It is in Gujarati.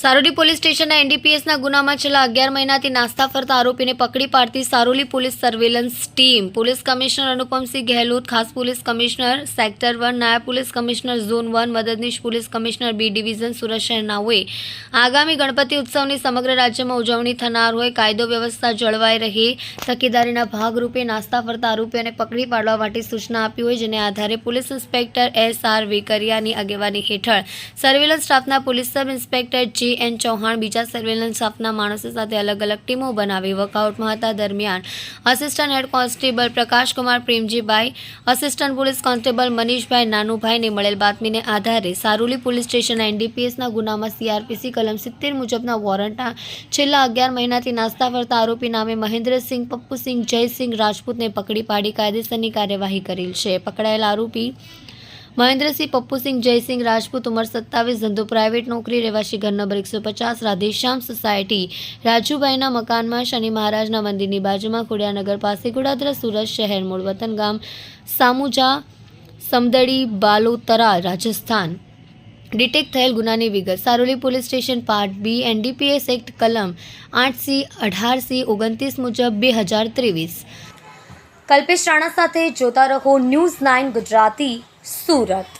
સારોલી પોલીસ સ્ટેશનના એનડીપીએસના ગુનામાં છેલ્લા અગિયાર મહિનાથી નાસ્તા ફરતા આરોપીને પકડી પાડતી Saroli police surveillance team. Police commissioner Anupamsinh Gahlot, ખાસ પોલીસ કમિશનર સેક્ટર વન, નાયબ પોલીસ કમિશનર ઝોન વન, મદદનીશ police commissioner B division Surat શહેરનાઓએ. આગામી ગણપતિ ઉત્સવની સમગ્ર રાજ્યમાં ઉજવણી થનાર હોય, કાયદો વ્યવસ્થા જળવાઈ રહે, તકેદારીના ભાગરૂપે નાસ્તા ફરતા આરોપીઓને પકડી પાડવા માટે સૂચના આપી હોય, જેને આધારે પોલીસ ઇન્સ્પેક્ટર એસ આર વેકરિયાની આગેવાની હેઠળ સર્વેલન્સ સ્ટાફના police sub inspector J N Chauhan બીજા સર્વેલન્સ સ્ટાફના માણસો સાથે અલગ અલગ ટીમો બનાવી વર્કઆઉટમાં હતા દરમિયાન assistant head constable Prakashkumar Premjibhai assistant police constable Manishbhai નાનુભાઈને મળેલ બાતમીને આધારે સારોલી પોલીસ સ્ટેશનના એનડીપીએસના ગુનામાં સીઆરપીસી કલમ સિત્તેર મુજબના વોરંટના છેલ્લા અગિયાર મહિનાથી નાસ્તા ફરતા આરોપી નામે મહેન્દ્રસિંહ, પપ્પુસિંહ, જયસિંહ રાજપૂતને પકડી પાડી કાયદેસરની કાર્યવાહી કરેલ છે. પકડાયેલ આરોપી મહેન્દ્રસિંહ, પપ્પુસિંહ, જયસિંહ, રાજપૂત, ઉંમર સત્તાવીસ, ધંધો પ્રાઇવેટ, નોકરી, રહેવાસી ઘર નંબર એકસો પચાસ, રાધેશ્યામ સોસાયટી, રાજુભાઈના મકાનમાં શનિ મહારાજના મંદિરની બાજુમાં ખોડિયાનગર પાસે ગોડાદરા સુરત શહેર મૂળ વતન ગામ સામુજા સમદડી બાલોતરા, રાજસ્થાન. ડિટેક્ટ થયેલ ગુનાની વિગત Saroli police station part B NDPS act કલમ આઠ સી અઢાર સી ઓગણત્રીસ મુજબ બે હજાર ત્રેવીસ. કલ્પેશ રાણા સાથે જોતા રહો ન્યૂઝ નાઇન ગુજરાતી. સુરત.